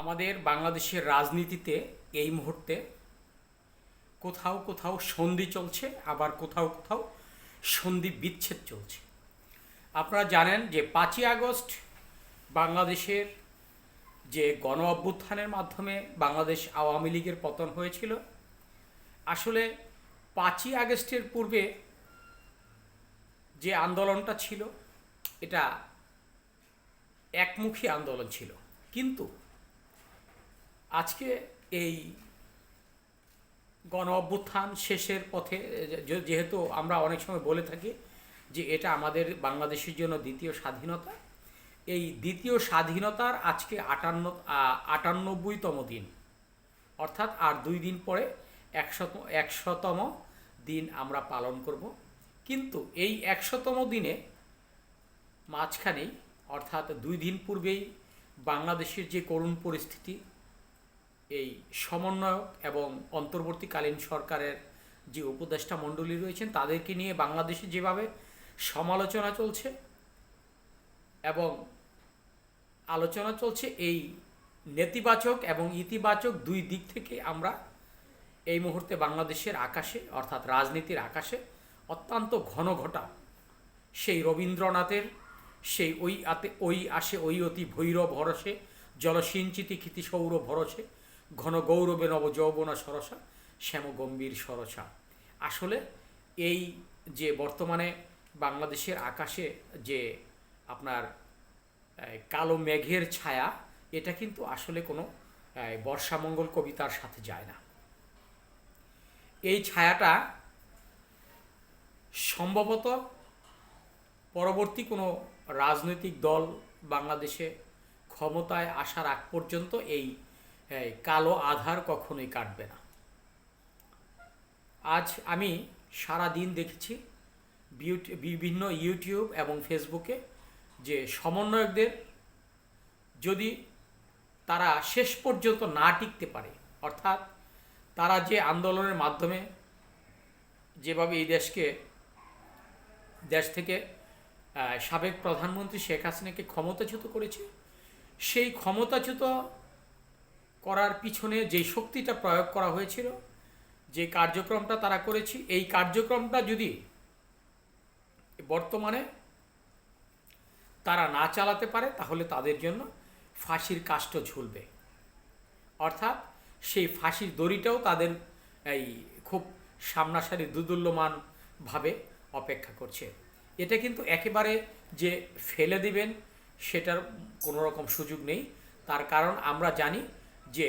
আমাদের বাংলাদেশের রাজনীতিতে এই মুহূর্তে কোথাও কোথাও সন্ধি চলছে, আবার কোথাও কোথাও সন্ধি বিচ্ছেদ চলছে। আপনারা জানেন যে পাঁচই আগস্ট বাংলাদেশের যে গণ অভ্যুত্থানের মাধ্যমে বাংলাদেশ আওয়ামী লীগের পতন হয়েছিল, আসলে পাঁচই আগস্টের পূর্বে যে আন্দোলনটা ছিল, এটা একমুখী আন্দোলন ছিল। কিন্তু আজকে এই গণ অভ্যুত্থান শেষের পথে যেহেতু আমরা অনেক সময় বলে থাকি যে এটা আমাদের বাংলাদেশের জন্য দ্বিতীয় স্বাধীনতা, এই দ্বিতীয় স্বাধীনতার আজকে আটান্ন আটানব্বইতম দিন। অর্থাৎ আর দুই দিন পরে একশত, একশোতম দিন আমরা পালন করব। কিন্তু এই একশোতম দিনে মাঝখানেই, অর্থাৎ দুই দিন পূর্বেই বাংলাদেশের যে করুণ পরিস্থিতি এই সমন্বয়ক এবং অন্তর্বর্তীকালীন সরকারের যে উপদেষ্টা মণ্ডলী রয়েছেন, তাদেরকে নিয়ে বাংলাদেশে যেভাবে সমালোচনা চলছে এবং আলোচনা চলছে, এই নেতিবাচক এবং ইতিবাচক দুই দিক থেকে আমরা এই মুহূর্তে বাংলাদেশের আকাশে, অর্থাৎ রাজনীতির আকাশে অত্যন্ত ঘন ঘটা সেই রবীন্দ্রনাথের, সেই ওই আতে, ওই আসে, ওই অতি ভৈরব ভরসে, জলসিঞ্চিতি ক্ষিতি সৌর ভরসে ঘন গৌরবে নব যৌবনা সরসা, শ্যাম গম্ভীর সরসা। আসলে এই যে বর্তমানে বাংলাদেশের আকাশে যে আপনার কালো মেঘের ছায়া, এটা কিন্তু আসলে কোনো বর্ষামঙ্গল কবিতার সাথে যায় না। এই ছায়াটা সম্ভবত পরবর্তী কোনো রাজনৈতিক দল বাংলাদেশে ক্ষমতায় আসার আগ পর্যন্ত এই এই কালো আধার কখনোই কাটবে না। আজ আমি সারা দিন দেখেছি বিভিন্ন ইউটিউব এবং ফেসবুকে যে সমন্বয়কদের যদি তারা শেষ পর্যন্ত না টিকতে পারে, অর্থাৎ তারা যে আন্দোলনের মাধ্যমে যেভাবে এই দেশকে, দেশ থেকে সাবেক প্রধানমন্ত্রী শেখ হাসিনাকে ক্ষমতাচ্যুত করেছে, সেই ক্ষমতাচ্যুত করার পিছনে যে শক্তিটা প্রয়োগ করা হয়েছিল, যে কার্যক্রমটা তারা করেছে, এই কার্যক্রমটা যদি বর্তমানে তারা না চালাতে পারে, তাহলে তাদের জন্য ফাঁসির কাষ্ট ঝুলবে। অর্থাৎ সেই ফাঁসির দড়িটাও তাদের এই খুব সামনাসারি দুদুল্যমানভাবে অপেক্ষা করছে। এটা কিন্তু একেবারে যে ফেলে দিবেন, সেটার কোনো রকম সুযোগ নেই। তার কারণ আমরা জানি যে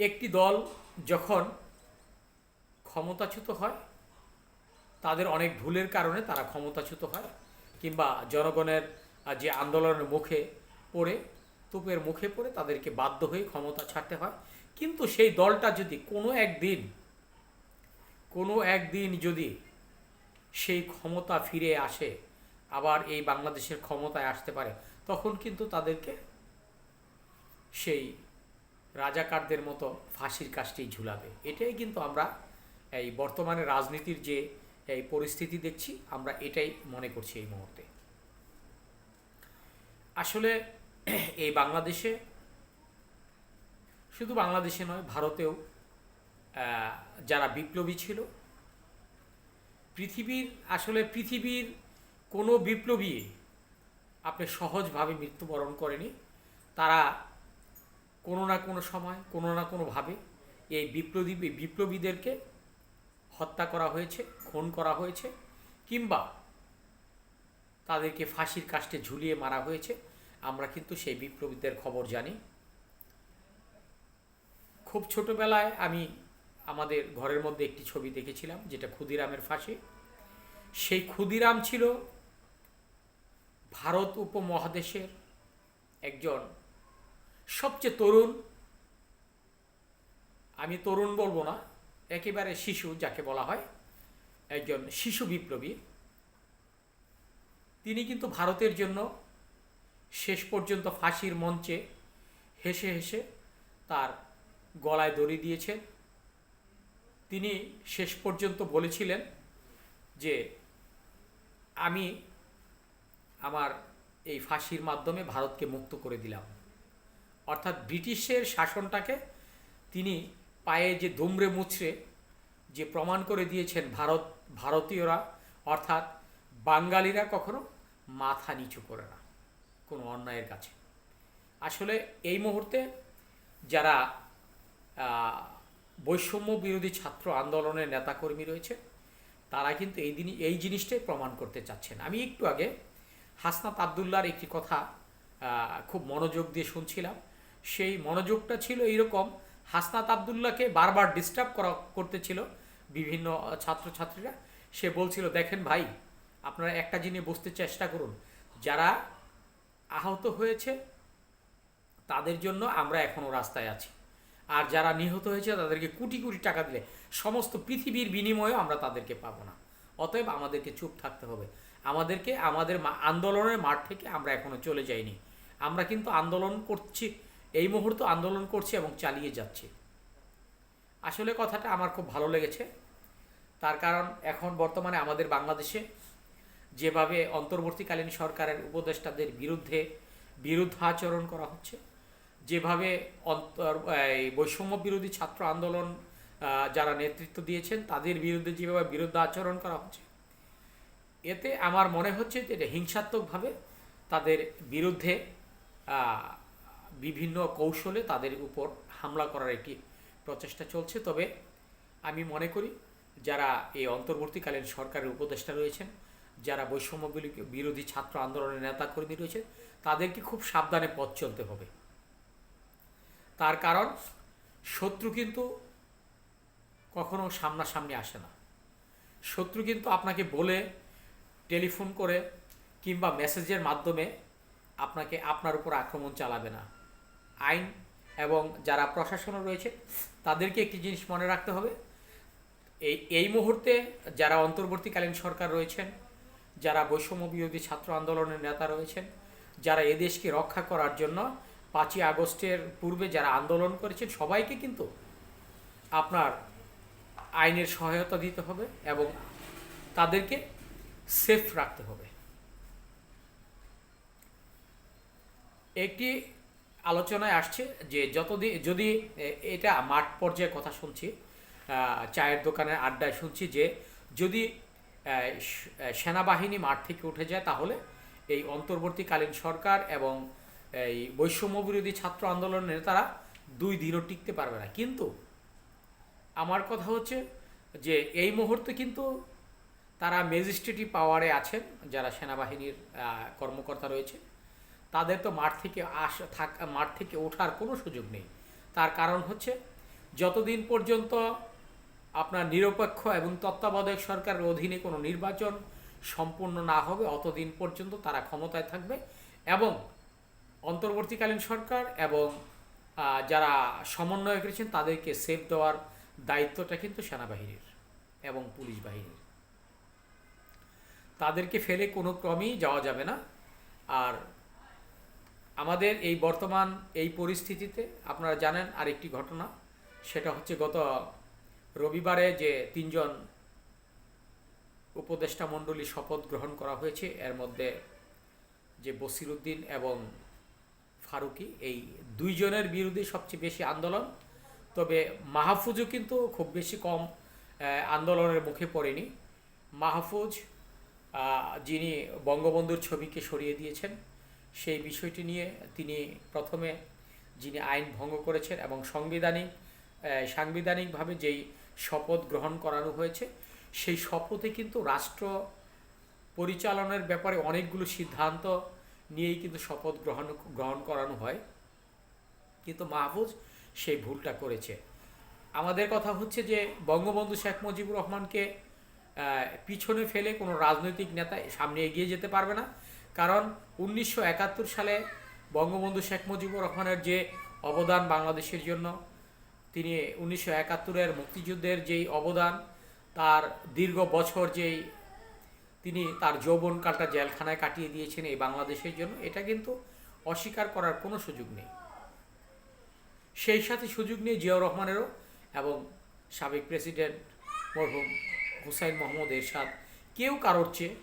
একটি দল যখন ক্ষমতাচ্যুত হয়, তাদের অনেক ভুলের কারণে তারা ক্ষমতাচ্যুত হয় কিংবা জনগণের যে আন্দোলনের মুখে পড়ে, তোপের মুখে পড়ে তাদেরকে বাধ্য হয়ে ক্ষমতা ছাড়তে হয়। কিন্তু সেই দলটা যদি কোনো একদিন কোনো একদিন যদি সেই ক্ষমতা ফিরে আসে, আবার এই বাংলাদেশের ক্ষমতায় আসতে পারে, তখন কিন্তু তাদেরকে সেই রাজাকারদের মতো ফাঁসির কাজটি ঝুলাবে। এটাই কিন্তু আমরা এই বর্তমানে রাজনীতির যে এই পরিস্থিতি দেখছি, আমরা এটাই মনে করছি এই মুহূর্তে। আসলে এই বাংলাদেশে শুধু বাংলাদেশে নয়, ভারতেও যারা বিপ্লবী ছিল, পৃথিবীর, আসলে পৃথিবীর কোনো বিপ্লবী আপনি সহজভাবে মৃত্যুবরণ করেনি। তারা কোনো না কোনো সময়, কোনো না কোনোভাবে এই বিপ্লবী বিপ্লবীদেরকে হত্যা করা হয়েছে, খুন করা হয়েছে, কিংবা তাদেরকে ফাঁসির কাষ্টে ঝুলিয়ে মারা হয়েছে। আমরা কিন্তু সেই বিপ্লবীদের খবর জানি। খুব ছোটোবেলায় আমি আমাদের ঘরের মধ্যে একটি ছবি দেখেছিলাম, যেটা ক্ষুদিরামের ফাঁসি। সেই ক্ষুদিরাম ছিল ভারত উপমহাদেশের একজন সবচেয়ে তরুণ, আমি তরুণ বলব না, একেবারে শিশু যাকে বলা হয়, একজন শিশু বিপ্লবী। তিনি কিন্তু ভারতের জন্য শেষ পর্যন্ত ফাঁসির মঞ্চে হেসে হেসে তার গলায় দড়ি দিয়েছেন। তিনি শেষ পর্যন্ত বলেছিলেন যে, আমি আমার এই ফাঁসির মাধ্যমে ভারতকে মুক্ত করে দিলাম। অর্থাৎ ব্রিটিশের শাসনটাকে তিনি পায়ে যে দুমড়ে মুচড়ে যে প্রমাণ করে দিয়েছেন ভারত, ভারতীয়রা, অর্থাৎ বাঙালিরা কখনো মাথা নিচু করে না, কোনো অন্যায়ের কাছে। আসলে এই মুহূর্তে যারা বৈষম্য বিরোধী ছাত্র আন্দোলনের নেতাকর্মী রয়েছে, তারা কিন্তু এই দিনই, এই জিনিসটাই প্রমাণ করতে চাচ্ছেন। আমি একটু আগে হাসনাত আবদুল্লার একটি কথা খুব মনোযোগ দিয়ে শুনছিলাম। সেই মনোযোগটা ছিল এইরকম। হাসনাত আবদুল্লাহকে বারবার ডিস্টার্ব করা করতেছিল বিভিন্ন ছাত্রছাত্রীরা। সে বলছিল, দেখেন ভাই, আপনারা একটা জিনিস বুঝতে চেষ্টা করুন। যারা আহত হয়েছে, তাদের জন্য আমরা এখনও রাস্তায় আছি। আর যারা নিহত হয়েছে, তাদেরকে কোটি কোটি টাকা দিলে। সমস্ত পৃথিবীর বিনিময়ে আমরা তাদেরকে পাবো না। অতএব আমাদেরকে চুপ থাকতে হবে। আমাদেরকে, আমাদের আন্দোলনের মাঠ থেকে আমরা এখনও চলে যাইনি। আমরা কিন্তু আন্দোলন করছি এই মুহূর্ত আন্দোলন করছে এবং চালিয়ে যাচ্ছে। আসলে কথাটা আমার খুব ভালো লেগেছে। তার কারণ এখন বর্তমানে আমাদের বাংলাদেশে যেভাবে অন্তর্বর্তীকালীন সরকারের উপদেষ্টাদের বিরুদ্ধে বিরুদ্ধাচরণ করা হচ্ছে, যেভাবে অন্তর বৈষম্য বিরোধী ছাত্র আন্দোলন যারা নেতৃত্ব দিয়েছেন, তাদের বিরুদ্ধে যেভাবে বিরুদ্ধ আচরণ করা হচ্ছে, এতে আমার মনে হচ্ছে যে হিংসাত্মকভাবে তাদের বিরুদ্ধে বিভিন্ন কৌশলে তাদের উপর হামলা করার একটি প্রচেষ্টা চলছে। তবে আমি মনে করি যারা এই অন্তর্বর্তীকালীন সরকারের উপদেষ্টা রয়েছেন, যারা বৈষম্য বিলি- বিরোধী ছাত্র আন্দোলনের নেতাকর্মী রয়েছে তাদেরকে খুব সাবধানে পথ চলতে হবে। তার কারণ, শত্রু কিন্তু কখনো সামনাসামনি আসে না। শত্রু কিন্তু আপনাকে বলে, টেলিফোন করে কিংবা মেসেজের মাধ্যমে আপনাকে আপনার উপর আক্রমণ চালাবে না। আইন এবং যারা প্রশাসনে রয়েছে, তাদেরকে একটি জিনিস মনে রাখতে হবে। এই এই মুহূর্তে যারা অন্তর্বর্তীকালীন সরকার রয়েছেন, যারা বৈষম্য বিরোধী ছাত্র আন্দোলনের নেতা রয়েছেন, যারা এদেশকে রক্ষা করার জন্য পাঁচই আগস্টের পূর্বে যারা আন্দোলন করেছেন, সবাইকে কিন্তু আপনার আইনের সহায়তা দিতে হবে এবং তাদেরকে সেফ রাখতে হবে। একটি আলোচনায় আসছে যে যতদিন যদি এটা মাঠ পর্যায়ে কথা শুনছি চায়ের দোকানের আড্ডায় শুনছি যে যদি সেনাবাহিনী মাঠ থেকে উঠে যায় তাহলে এই অন্তর্বর্তীকালীন সরকার এবং এই বৈষম্য বিরোধী ছাত্র আন্দোলনের নেতারা দুই দিনও টিকতে পারবে না। কিন্তু আমার কথা হচ্ছে যে এই মুহূর্তে কিন্তু তারা ম্যাজিস্ট্রেটি পাওয়ারে আছেন, যারা সেনাবাহিনীর কর্মকর্তা রয়েছে। তাদের তো মাঠ থেকে আস, থাক, মাঠ থেকে ওঠার কোনো সুযোগ নেই। তার কারণ হচ্ছে, যতদিন পর্যন্ত আপনার নিরপেক্ষ এবং তত্ত্বাবধায়ক সরকারের অধীনে কোনো নির্বাচন সম্পূর্ণ না হবে, অতদিন পর্যন্ত তারা ক্ষমতায় থাকবে এবং অন্তর্বর্তীকালীন সরকার এবং যারা সমন্বয় করেছেন তাদেরকে সেফ দেওয়ার দায়িত্বটা কিন্তু সেনাবাহিনীর এবং পুলিশ বাহিনীর। তাদেরকে ফেলে কোনো ক্রমেই যাওয়া যাবে না। আর আমাদের এই বর্তমান এই পরিস্থিতিতে আপনারা জানেন আরেকটি ঘটনা, সেটা হচ্ছে গত রবিবারে যে তিনজন উপদেষ্টা মণ্ডলী শপথ গ্রহণ করা হয়েছে, এর মধ্যে যে বসিরুদ্দিন এবং ফারুকি, এই দুইজনের বিরুদ্ধে সবচেয়ে বেশি আন্দোলন। তবে মাহফুজও কিন্তু খুব বেশি কম আন্দোলনের মুখে পড়েনি। মাহফুজ যিনি বঙ্গবন্ধুর ছবিকে সরিয়ে দিয়েছেন সেই বিষয়টি নিয়ে তিনি প্রথমে যিনি আইন ভঙ্গ করেছেন এবং সাংবিধানিক সাংবিধানিকভাবে যেই শপথ গ্রহণ করানো হয়েছে, সেই শপথে কিন্তু রাষ্ট্র পরিচালনার ব্যাপারে অনেকগুলো সিদ্ধান্ত নিয়েই কিন্তু শপথ গ্রহণ গ্রহণ করানো হয়। কিন্তু মাহফুজ সেই ভুলটা করেছে। আমাদের কথা হচ্ছে যে বঙ্গবন্ধু শেখ মুজিবুর রহমানকে পিছনে ফেলে কোনো রাজনৈতিক নেতা সামনে এগিয়ে যেতে পারবে না। কারণ উনিশশো একাত্তর সালে বঙ্গবন্ধু শেখ মুজিবুর রহমানের যে অবদান বাংলাদেশের জন্য, তিনি উনিশশো একাত্তরের মুক্তিযুদ্ধের যেই অবদান, তার দীর্ঘ বছর যেই তিনি তার যৌবনকালটা জেলখানায় কাটিয়ে দিয়েছেন এই বাংলাদেশের জন্য, এটা কিন্তু অস্বীকার করার কোনো সুযোগ নেই। সেই সাথে সুযোগ নেই জিয়াউর রহমানেরও এবং সাবেক প্রেসিডেন্ট মরহুম হুসাইন মোহাম্মদ এরশাদ কেউ কারোর চেয়ে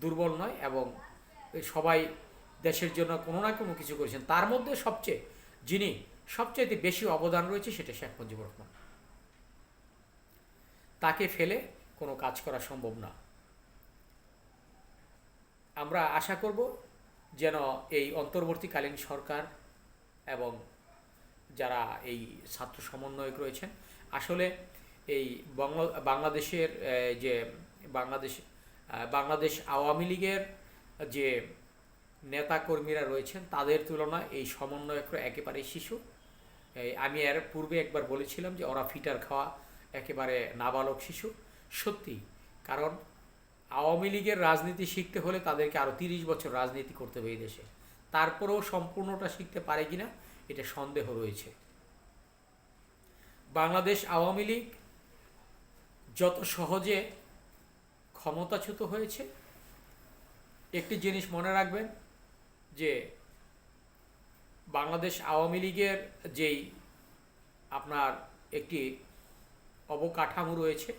দুর্বল নয় এবং সবাই দেশের জন্য কোনো না কোনো কিছু করেছেন। তার মধ্যে সবচেয়ে যিনি সবচাইতে বেশি অবদান রয়েছে সেটা শেখ মুজিবুর রহমান। তাকে ফেলে কোনো কাজ করা সম্ভব না। আমরা আশা করব যেন এই অন্তর্বর্তীকালীন সরকার এবং যারা এই ছাত্র সমন্বয়ক রয়েছেন, আসলে এই বাংলাদেশের যে বাংলাদেশ বাংলাদেশ আওয়ামী লীগের যে নেতাকর্মীরা রয়েছেন, তাদের তুলনায় এই সমন্বয়করা একেবারে শিশু। আমি এর পূর্বে একবার বলেছিলাম যে ওরা ফিটার খাওয়া একেবারে নাবালক শিশু। সত্যি, কারণ আওয়ামী লীগের রাজনীতি শিখতে হলে তাদেরকে আরও তিরিশ বছর রাজনীতি করতে হবে এই দেশে। তারপরেও সম্পূর্ণটা শিখতে পারে কিনা, এটা সন্দেহ রয়েছে। বাংলাদেশ আওয়ামী লীগ যত সহজে ক্ষমতাচ্যুত হয়েছে। একটি জিনিস মনে রাখবেন যে বাংলাদেশ আওয়ামী লীগের যেই আপনার একটি অবকাঠামো রয়েছে,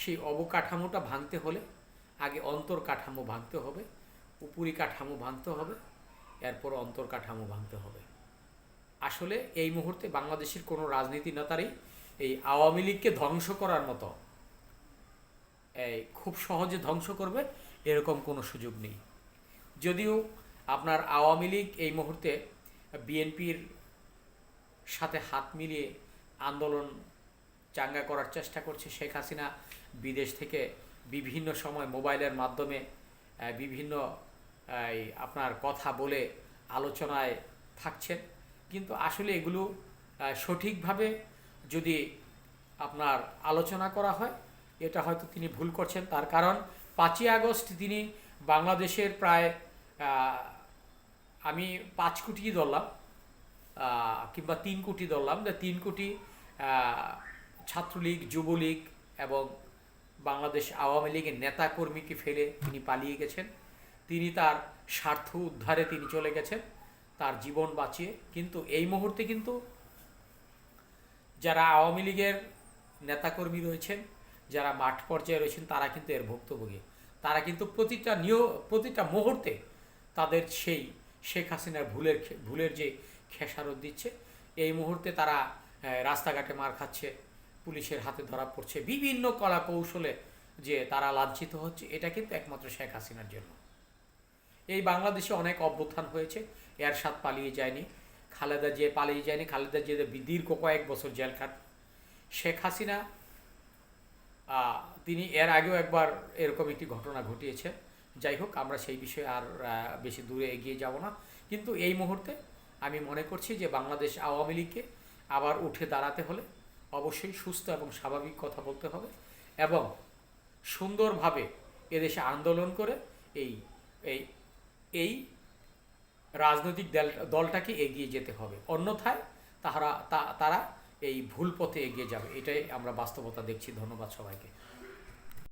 সেই অবকাঠামোটা ভাঙতে হলে আগে অন্তর কাঠামো ভাঙতে হবে, উপরি কাঠামো ভাঙতে হবে, এরপর অন্তর কাঠামো ভাঙতে হবে। আসলে এই মুহূর্তে বাংলাদেশের কোনো রাজনীতি নেতারই এই আওয়ামী লীগকে ধ্বংস করার মতো খুব সহজে ধ্বংস করবে, এরকম কোনো সুযোগ নেই। যদিও আপনার আওয়ামী লীগ এই মুহূর্তে বিএনপির সাথে হাত মিলিয়ে আন্দোলন চাঙ্গা করার চেষ্টা করছে, শেখ হাসিনা বিদেশ থেকে বিভিন্ন সময় মোবাইলের মাধ্যমে বিভিন্ন আপনার কথা বলে আলোচনায় থাকছেন। কিন্তু আসলে এগুলো সঠিকভাবে যদি আপনার আলোচনা করা হয় এটা হয়তো তিনি ভুল করছেন। তার কারণ পাঁচই আগস্ট তিনি বাংলাদেশের প্রায় আমি পাঁচ কোটি ধরলাম কিংবা তিন কোটি ধরলাম। যে তিন কোটি ছাত্রলীগ, যুবলীগ এবং বাংলাদেশ আওয়ামী লীগের নেতাকর্মীকে ফেলে তিনি পালিয়ে গেছেন। তিনি তার স্বার্থ উদ্ধারে তিনি চলে গেছেন, তার জীবন বাঁচিয়ে। কিন্তু এই মুহূর্তে কিন্তু যারা আওয়ামী লীগের নেতাকর্মী রয়েছেন যারা মাঠ পর্যায়ে রয়েছেন, তারা কিন্তু এর ভুক্তভোগী। তারা কিন্তু প্রতিটা নিয়, প্রতিটা মুহূর্তে তাদের সেই শেখ হাসিনার ভুলের ভুলের যে খেসারত দিচ্ছে, এই মুহূর্তে তারা রাস্তাঘাটে মার খাচ্ছে, পুলিশের হাতে ধরা পড়ছে, বিভিন্ন কলা কৌশলে যে তারা লাঞ্ছিত হচ্ছে, এটা কিন্তু একমাত্র শেখ হাসিনার জন্য। এই বাংলাদেশে অনেক অভ্যুত্থান হয়েছে, এরশাদ পালিয়ে যায়নি, খালেদা যে পালিয়ে যায়নি, খালেদা যে দীর্ঘ কয়েক বছর জেল খাট শেখ হাসিনা তিনি এর আগেও একবার এরকম একটি ঘটনা ঘটিয়েছে। যাই হোক, আমরা সেই বিষয়ে আর বেশি দূরে এগিয়ে যাব না। কিন্তু এই মুহূর্তে আমি মনে করছি যে বাংলাদেশ আওয়ামী লীগকে আবার উঠে দাঁড়াতে হলে অবশ্যই সুস্থ এবং স্বাভাবিক কথা বলতে হবে এবং সুন্দরভাবে এদেশে আন্দোলন করে এই এই এই রাজনৈতিক দল দলটাকে এগিয়ে যেতে হবে। অন্যথায় তাহারা তারা এই ভুল পথে এগিয়ে যাবে এটাই আমরা বাস্তবতা দেখছি। ধন্যবাদ সবাইকে।